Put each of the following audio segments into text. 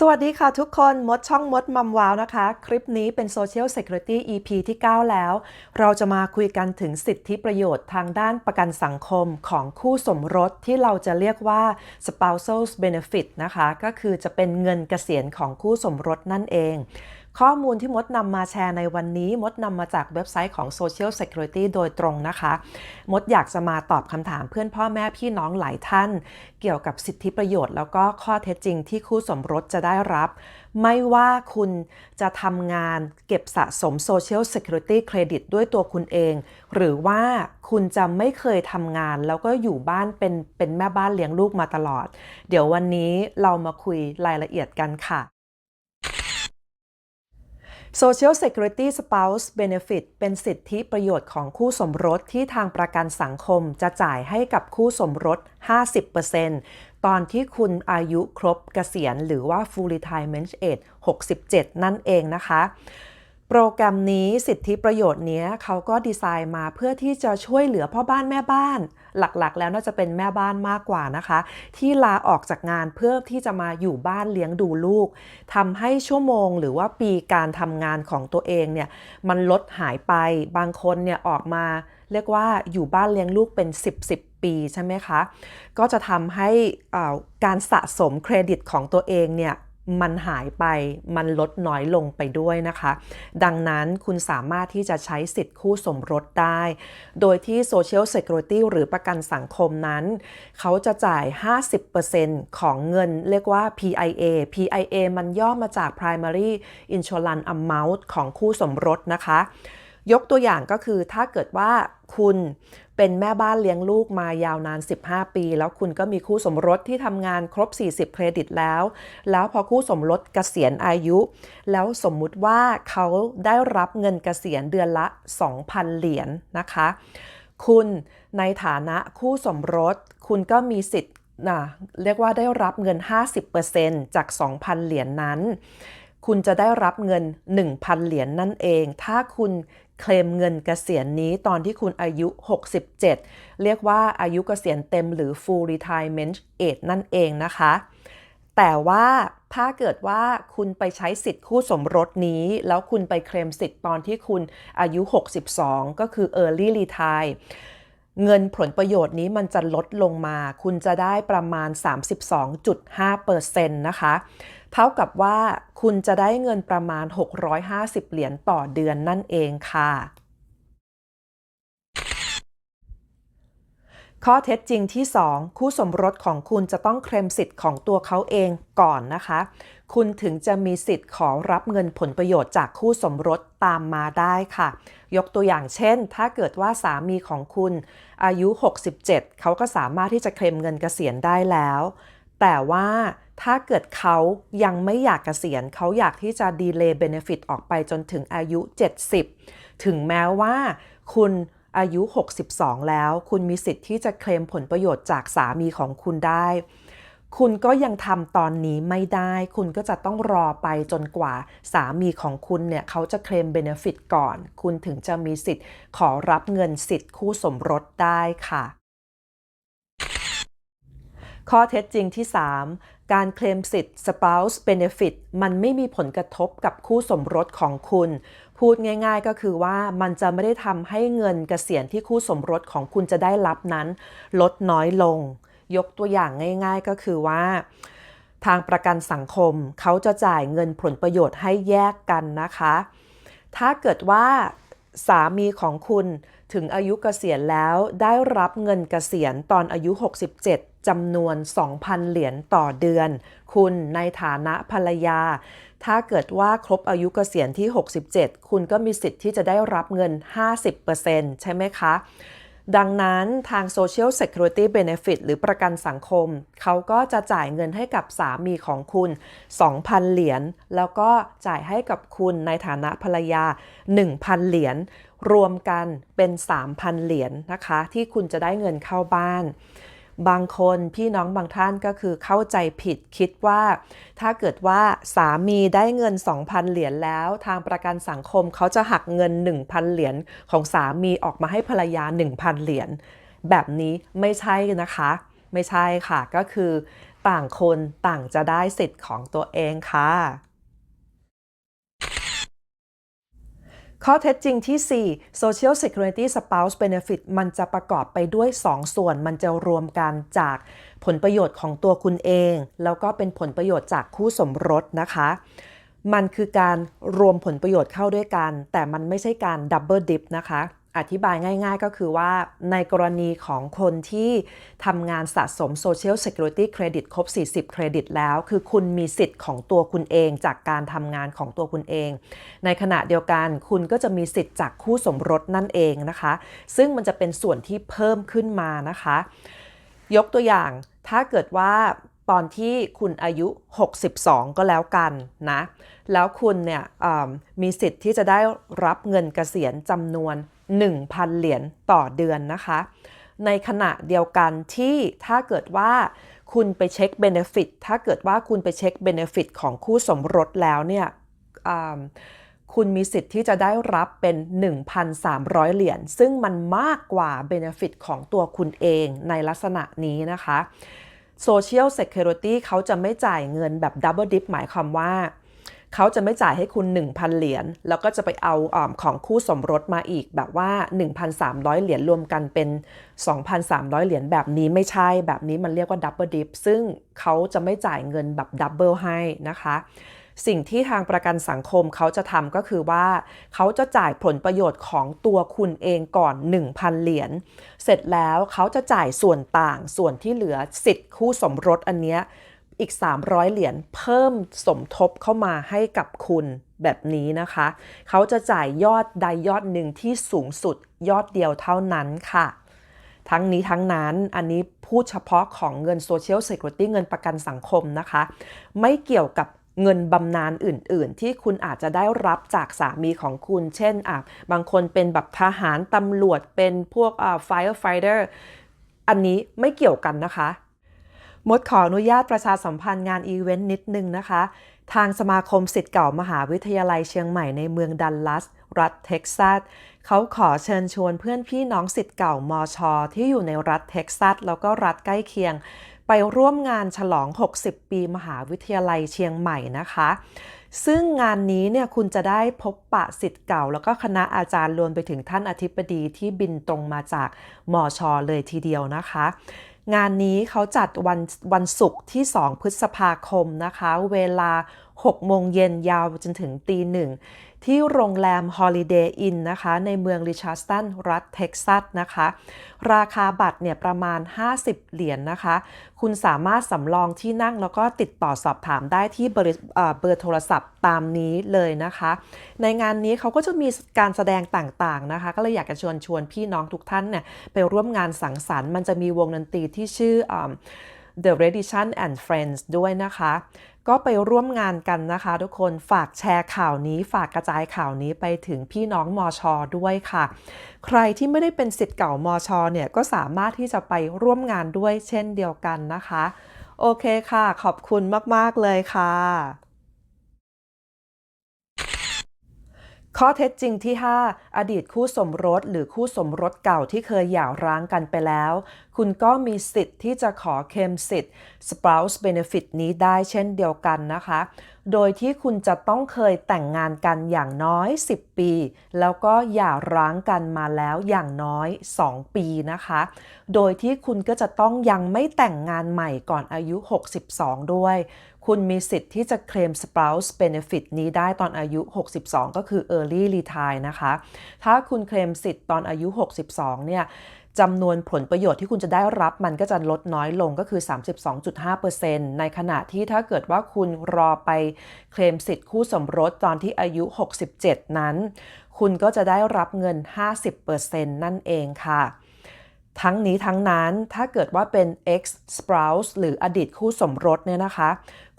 สวัสดีค่ะทุกคนมดช่องมดมัมว้าวนะคะ คลิปนี้เป็น Social Security EP ที่ 9 แล้ว เราจะมาคุยกันถึงสิทธิประโยชน์ทางด้านประกันสังคมของคู่สมรสที่เราจะเรียกว่า spousal benefit นะคะ ก็คือจะเป็นเงินเกษียณของคู่สมรสนั่นเอง ข้อมูลที่มดนำมาแชร์ในวันนี้ มดนำมาจากเว็บไซต์ของ Social Security โดยตรงนะคะ มดอยากจะมาตอบคำถามเพื่อนพ่อแม่พี่น้องหลายท่าน เกี่ยวกับสิทธิประโยชน์ แล้วก็ข้อเท็จจริงที่คู่สมรสจะได้รับ ไม่ว่าคุณจะทำงานเก็บสะสม Social Security Credit ด้วยตัวคุณเอง หรือว่าคุณจะไม่เคยทำงานแล้วก็อยู่บ้านเป็นเป็นแม่บ้านเลี้ยงลูกมาตลอด เดี๋ยววันนี้เรามาคุยรายละเอียดกันค่ะ Social Security Spouse Benefit เป็นสิทธิประโยชน์ของคู่สมรสที่ทางประกันสังคมจะจ่ายให้กับคู่สมรส 50%ตอนที่คุณอายุครบเกษียณหรือว่า Full Retirement Age 67 นั่นเองนะคะ โปรแกรมนี้สิทธิประโยชน์นี้เขาก็ดีไซน์มาเพื่อที่จะช่วยเหลือพ่อบ้านแม่บ้าน หลักๆ แล้วน่าจะเป็นแม่บ้านมากกว่านะคะ ที่ลาออกจากงานเพื่อที่จะมาอยู่บ้านเลี้ยงดูลูกทำให้ชั่วโมงหรือว่าปีการทำงานของตัวเองเนี่ยมันลดหายไปบางคนเนี่ยออกมา เรียกว่าอยู่บ้านเลี้ยงลูกเป็น 10 10 ปีใช่ไหมคะก็จะทำให้การสะสมเครดิตของตัวเองเนี่ย มันหายไปมันลดน้อยลงไปด้วยนะคะ ดังนั้นคุณสามารถที่จะใช้สิทธิ์คู่สมรสได้ โดยที่ Social Security หรือประกันสังคมนั้น เขาจะจ่าย 50%ของเงินเรียกว่า PIA PIA มันย่อมาจาก Primary Insurance Amount ของคู่สมรสนะคะ ยกตัวอย่างก็คือถ้าเกิดว่า คุณเป็นแม่บ้านเลี้ยงลูกมายาวนาน 15 ปี แล้วคุณก็มีคู่สมรสที่ทำงานครบ 40 เครดิตแล้ว แล้วพอคู่สมรสเกษียณอายุ แล้วสมมุติว่าเขาได้รับเงินเกษียณเดือนละ 2,000 เหรียญนนะคะ คุณในฐานะคู่สมรส คุณก็มีสิทธิ์นะเรียกว่าได้รับเงิน 50%จาก 2,000 เหรียญนนั้น คุณจะได้รับเงิน 1,000 เหรียญนนั่นเอง ถ้าคุณ เคลมเงินเกษียณนี้ตอนที่คุณอายุ 67 เรียกว่าอายุเกษียณเต็มหรือ full retirement age นั่นเองนะคะ แต่ว่าถ้าเกิดว่าคุณไปใช้สิทธิ์คู่สมรสนี้ แล้วคุณไปเคลมสิทธิ์ตอนที่คุณอายุ 62 ก็คือ early retire เงินผลประโยชน์นี้มันจะลดลงมา คุณจะได้ประมาณ 32.5%นะคะ เท่ากับว่าคุณจะได้เงินประมาณ 650 เหรียญต่อเดือนนั่นเองค่ะ ข้อเท็จจริงที่ 2 คู่สมรสของคุณจะต้องเคลมสิทธิ์ของตัวเขาเองก่อนนะคะ คุณถึงจะมีสิทธิ์ขอรับเงินผลประโยชน์จากคู่สมรสตามมาได้ค่ะ ยกตัวอย่างเช่น ถ้าเกิดว่าสามีของคุณอายุ 67 เขาก็สามารถที่จะเคลมเงินเกษียณได้แล้ว แต่ว่า ถ้าเกิดเขายังไม่อยากเกษียณ เขาอยากที่จะดีเลย์เบเนฟิตออกไปจนถึงอายุ 70 ถึงแม้ว่าคุณอายุ 62 แล้ว คุณมีสิทธิ์ที่จะเคลมผลประโยชน์จากสามีของคุณได้ คุณก็ยังทำตอนนี้ไม่ได้ คุณก็จะต้องรอไปจนกว่าสามีของคุณเนี่ยเขาจะเคลมเบเนฟิตก่อน คุณถึงจะมีสิทธิ์ขอรับเงินสิทธิ์คู่สมรสได้ค่ะ ข้อเท็จจริงที่ 3 การเคลมสิทธิ์ spouse benefit มันไม่มีผลกระทบกับคู่สมรสของคุณ พูดง่าย ๆ ก็คือว่ามันจะไม่ได้ทำให้เงินเกษียณที่คู่สมรสของคุณจะได้รับนั้น ลดน้อยลง ยกตัวอย่างง่าย ๆ ก็คือว่าทางประกันสังคมเขาจะจ่ายเงินผลประโยชน์ให้แยกกันนะคะ ถ้าเกิดว่าสามีของคุณ ถึงอายุเกษียณแล้วได้รับเงินเกษียณตอนอายุ 67 จำนวน 2,000 เหรียญต่อเดือน คุณในฐานะภรรยา ถ้าเกิดว่าครบอายุเกษียณที่ 67 คุณก็มีสิทธิ์ที่จะได้รับเงิน 50%ใช่ไหมคะ ดังนั้นทาง Social Security Benefit หรือประกันสังคม เขาก็จะจ่ายเงินให้กับสามีของคุณ 2,000 เหรียญ แล้วก็จ่ายให้กับคุณในฐานะภรรยา 1,000 เหรียญ รวมกันเป็น 3,000 เหรียญนนะคะ ที่คุณจะได้เงินเข้าบ้าน บางคนพี่น้องบางท่านก็คือเข้าใจผิดคิดว่า ถ้าเกิดว่าสามีได้เงิน 2,000 เหรียญแล้ว ทางประกันสังคมเขาจะหักเงิน 1,000 เหรียญของสามีออกมาให้ภรรยา 1,000 เหรียญแบบนี้ไม่ใช่นะคะ ไม่ใช่ค่ะก็คือ ต่างคนต่างจะได้สิทธิ์ของตัวเองค่ะ ข้อเท็จจริงที่ 4 Social Security Spouse Benefit มันจะประกอบไปด้วย 2 ส่วน มันจะรวมกันจากผลประโยชน์ของตัวคุณเอง แล้วก็เป็นผลประโยชน์จากคู่สมรสนะคะ มันคือการรวมผลประโยชน์เข้าด้วยกัน แต่มันไม่ใช่การดับเบิลดิฟนะคะ อธิบายง่าย ๆ ก็คือว่าในกรณีของคนที่ทำงานสะสม Social Security Credit ครบ 40 เครดิตแล้ว คือคุณมีสิทธิ์ของตัวคุณเองจากการทำงานของตัวคุณเอง ในขณะเดียวกันคุณก็จะมีสิทธิ์จากคู่สมรสนั่นเองนะคะ ซึ่งมันจะเป็นส่วนที่เพิ่มขึ้นมานะคะ ยกตัวอย่างถ้าเกิดว่าตอนที่คุณอายุ 62 ก็แล้วกันนะ แล้วคุณเนี่ยมีสิทธิ์ที่จะได้รับเงินเกษียณจำนวน 1,000 เหรียญต่อเดือนนะคะ ในขณะเดียวกันที่ถ้าเกิดว่าคุณไปเช็คเบนฟิตถ้าเกิดว่าคุณไปเช็คเบนฟิตของคู่สมรสแล้วเนี่ยคุณมีสิทธิ์ที่จะได้รับเป็น 1,300 เหรียญ ซึ่งมันมากกว่าเบนฟิตของตัวคุณเองในลักษณะนี้นะคะ Social Security เขาจะไม่จ่ายเงินแบบ Double Dip หมายความว่า เขาจะไม่จ่ายให้คุณ 1,000 เหรียญแล้วก็จะไปเอาอของคู่สมรสมาอีกแบบว่า 1,300 เหรียญรวมกันเป็น 2,300 เหรียญแบบนี้ไม่ใช่แบบนี้มันเรียกว่า Double Dip ซึ่งเขาจะไม่จ่ายเงินแบบ Double ให้นะคะสิ่งที่ทางประกันสังคมเขาจะทำก็คือว่า เขาจะจ่ายผลประโยชน์ของตัวคุณเองก่อน 1,000 เหรียญเสร็จแล้วเขาจะจ่ายส่วนต่างส่วนที่เหลือสิทธิ์คู่สมรสอันเนี้ย อีก 300 เหรียญเพิ่มสมทบเข้ามาให้กับคุณแบบนี้นะคะ เขาจะจ่ายยอดใดยอดหนึ่งที่สูงสุดยอดเดียวเท่านั้นค่ะ ทั้งนี้ทั้งนั้นอันนี้พูดเฉพาะของเงิน Social Security เงินประกันสังคมนะคะ ไม่เกี่ยวกับเงินบำนาญอื่น ๆ ที่คุณอาจจะได้รับจากสามีของคุณ เช่นอะบางคนเป็นแบบทหารตำรวจเป็นพวกอ่า firefighter อันนี้ไม่เกี่ยวกันนะคะ มดขออนุญาตประชาสัมพันธ์งานอีเวนต์นิดนึงนะคะ ทางสมาคมสิทธิ์เก่ามหาวิทยาลัยเชียงใหม่ในเมืองดัลลัส รัฐเท็กซัสเขาขอเชิญชวนเพื่อนพี่น้องสิทธิ์เก่ามอชอที่อยู่ในรัฐเท็กซัสแล้วก็รัฐใกล้เคียง ไปร่วมงานฉลอง 60 ปีมหาวิทยาลัยเชียงใหม่นะคะ ซึ่งงานนี้เนี่ยคุณจะได้พบปะสิทธิ์เก่า แล้วก็คณะอาจารย์รวมไปถึงท่านอธิบดีที่บินตรงมาจากมอชอเลยทีเดียวนะคะ งานนี้เขาจัดวันวันศุกร์ที่ 2 พฤษภาคมนะคะ เวลา 6 โมงเย็นยาวจนถึงตีหนึ่งที่โรงแรม Holiday Inn นะคะ ในเมืองริชาร์สตันรัฐเท็กซัสนะคะ ราคาบัตรเนี่ยประมาณ 50 เหรียญนนะคะ คุณสามารถสำรองที่นั่งแล้วก็ติดต่อสอบถามได้ที่เบอร์เบอร์โทรศัพท์ตามนี้เลยนะคะ ในงานนี้เขาก็จะมีการแสดงต่างๆนะคะ ก็เลยอยากจะชวนชวนพี่น้องทุกท่านเนี่ยไปร่วมงานสังสรรค์มันจะมีวงดนตรีที่ชื่อ The Reddition and Friends ด้วยนะคะ ก็ไปร่วมงานกันนะคะ ทุกคนฝากแชร์ข่าวนี้ ฝากกระจายข่าวนี้ไปถึงพี่น้องมอชอด้วยค่ะ ใครที่ไม่ได้เป็นสิทธิ์เก่ามอชอเนี่ยก็สามารถที่จะไปร่วมงานด้วยเช่นเดียวกันนะคะ โอเคค่ะ ขอบคุณมาก ๆ เลยค่ะ ข้อเท็จจริงที่ 5 อดีตคู่สมรสหรือคู่สมรสเก่าที่เคยหย่าร้างกันไปแล้ว คุณก็มีสิทธิ์ที่จะขอเคมสิทธิ์ spouse benefit นี้ได้เช่นเดียวกันนะคะ โดยที่คุณจะต้องเคยแต่งงานกันอย่างน้อย 10 ปี แล้วก็หย่าร้างกันมาแล้วอย่างน้อย 2 ปีนะคะ โดยที่คุณก็จะต้องยังไม่แต่งงานใหม่ก่อนอายุ 62 ด้วย คุณมีสิทธิ์ที่จะเคลม spouse benefit นี้ได้ตอนอายุ 62 ก็คือ early retire นะคะ ถ้าคุณเคลมสิทธิ์ตอนอายุ 62 เนี่ยจำนวนผลประโยชน์ที่คุณจะได้รับมันก็จะลดน้อยลงก็คือ 32.5%ในขณะที่ถ้าเกิดว่าคุณรอไปเคลมสิทธิ์คู่สมรสตอนที่อายุ 67 นั้น คุณก็จะได้รับเงิน 50%นั่นเองค่ะ ทั้งนี้ทั้งนั้นถ้าเกิดว่าเป็น ex spouse หรืออดีตคู่สมรสเนี่ยนะคะ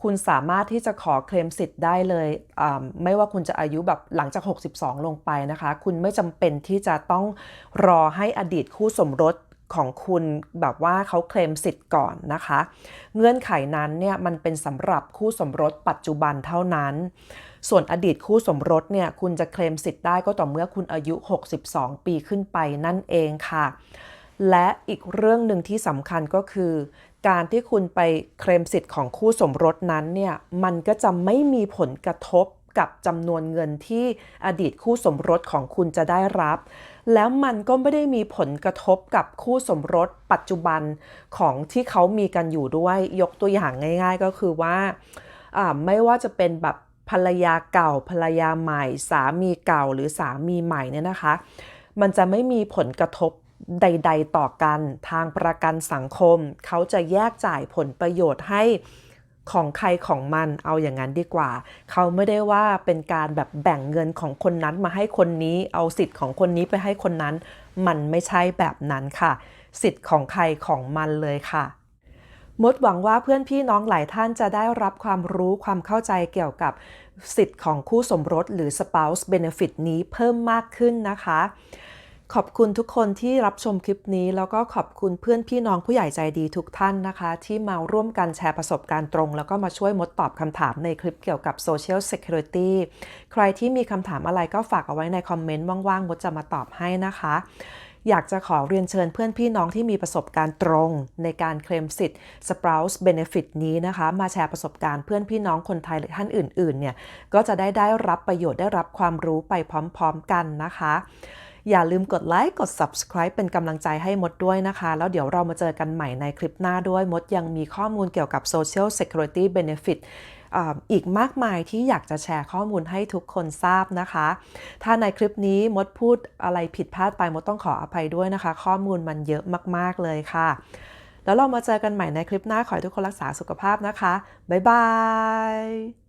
คุณสามารถที่จะขอเคลมสิทธิ์ได้เลยไม่ว่าคุณจะอายุแบบหลังจาก 62 ลงไปนะคะ คุณไม่จำเป็นที่จะต้องรอให้อดีตคู่สมรสของคุณแบบว่าเขาเคลมสิทธิ์ก่อนนะคะ เงื่อนไขนั้นเนี่ยมันเป็นสำหรับคู่สมรสปัจจุบันเท่านั้น ส่วนอดีตคู่สมรสเนี่ยคุณจะเคลมสิทธิ์ได้ก็ต่อเมื่อคุณอายุ 62 ปีขึ้นไปนั่นเองค่ะ และอีกเรื่องหนึ่งที่สำคัญก็คือ การที่คุณไปเคลมสิทธิ์ของคู่สมรสนั้นเนี่ยมันก็จะไม่มีผลกระทบกับจำนวนเงินที่อดีตคู่สมรสของคุณจะได้รับ แล้วมันก็ไม่ได้มีผลกระทบกับคู่สมรสปัจจุบันของที่เขามีกันอยู่ด้วยยกตัวอย่างง่าย ๆ ก็คือว่าไม่ว่าจะเป็นแบบภรรยาเก่าภรรยาใหม่ สามีเก่าหรือสามีใหม่เนี่ยนะคะ มันจะไม่มีผลกระทบ ใด ๆ ต่อกันทางประกันสังคม เขาจะแยกจ่ายผลประโยชน์ให้ของใครของมันเอาอย่างนั้นดีกว่า เขาไม่ได้ว่าเป็นการแบบแบ่งเงินของคนนั้นมาให้คนนี้ เอาสิทธิ์ของคนนี้ไปให้คนนั้น มันไม่ใช่แบบนั้นค่ะ สิทธิ์ของใครของมันเลยค่ะมดหวังว่าเพื่อนพี่น้องหลายท่านจะได้รับความรู้ความเข้าใจเกี่ยวกับสิทธิ์ของคู่สมรสหรือ spouse benefit นี้เพิ่มมากขึ้นนะคะ ขอบคุณทุกคนที่รับชมคลิปนี้ แล้วก็ขอบคุณเพื่อนพี่น้องผู้ใหญ่ใจดีทุกท่านนะคะ ที่มาร่วมกันแชร์ประสบการณ์ตรง แล้วก็มาช่วยมดตอบคำถามในคลิปเกี่ยวกับ Social Security ใครที่มีคำถามอะไรก็ฝากเอาไว้ในคอมเมนต์ว่างๆ มดจะมาตอบให้นะคะอยากจะขอเรียนเชิญเพื่อนพี่น้องที่มีประสบการณ์ตรงในการเคลมสิทธิ์ Spouse Benefit นี้นะคะ มาแชร์ประสบการณ์เพื่อนพี่น้องคนไทยหรือท่านอื่นๆเนี่ยก็จะได้ได้รับประโยชน์ได้รับความรู้ไปพร้อมๆกันนะคะ อย่าลืมกดไลค์กด subscribe เป็นกำลังใจให้มดด้วยนะคะ แล้วเดี๋ยวเรามาเจอกันใหม่ในคลิปหน้าด้วย มดยังมีข้อมูลเกี่ยวกับ Social Security Benefit อีกมากมายที่อยากจะแชร์ข้อมูลให้ทุกคนทราบนะคะ ถ้าในคลิปนี้มดพูดอะไรผิดพลาดไปมดต้องขออภัยด้วยนะคะ ข้อมูลมันเยอะมากๆเลยค่ะ แล้วเรามาเจอกันใหม่ในคลิปหน้าขอให้ทุกคนรักษาสุขภาพนะคะ บ๊ายบาย